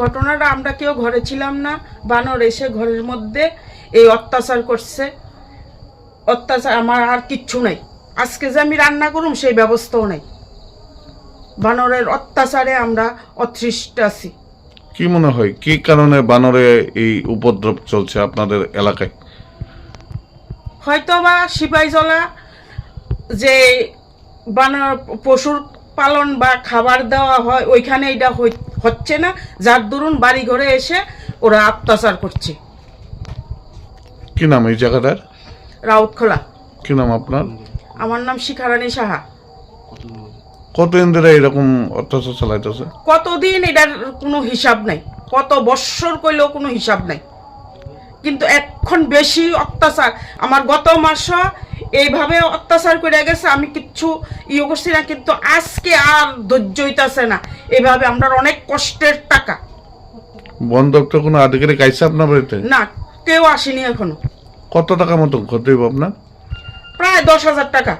ঘটনাটা আমরা কেউ ঘরে ছিলাম না বানর এসে ঘরের মধ্যে এই অত্যাচার করছে। অত্যাচার আমার আর কিচ্ছু নাই। আজকে যে আমি রান্না করুম সেই ব্যবস্থাও নাই। বানরের অত্যাচারে আমরা অতৃষ্ট আছি। কি মনে হয় কি কারণে বানরে এই উপদ্রব চলছে আপনাদের এলাকায়? হয়তো বা সিপাহীজলা যে বানর পশুর পালন বা খাবার দেওয়া হয় ওইখানে এটা হচ্ছে না যার দরুন বাড়ি ঘরে এসে ওরা অত্যাচার করছে। কি নাম এই জায়গাটার? রাউতখোলা কি নাম আপনার? আমার নাম শিখারানী সাহা। কতদিন ধরে এরকম অত্যাচার চালাইতেছে? কতদিন এটার কোনো হিসাব নাই। কত বৎসর কইলেও কোনো হিসাব নাই। কিন্তু এখন বেশি অত্যাচার। আমার গত মাস এইভাবে অত্যাচার করে গেছে আমি কিচ্ছু ইয়ে করছি না কিন্তু আজকে আর ধৈর্য হইতেছে না। এভাবে আমরা অনেক কষ্টের টাকা। বন দপ্তর কোনো আধিকারিক আইসে আপনার বাড়িতে? না কেউ আসেনি এখনও। কত টাকা মতো ক্ষতি হইব আপনার? প্রায় দশ হাজার টাকা।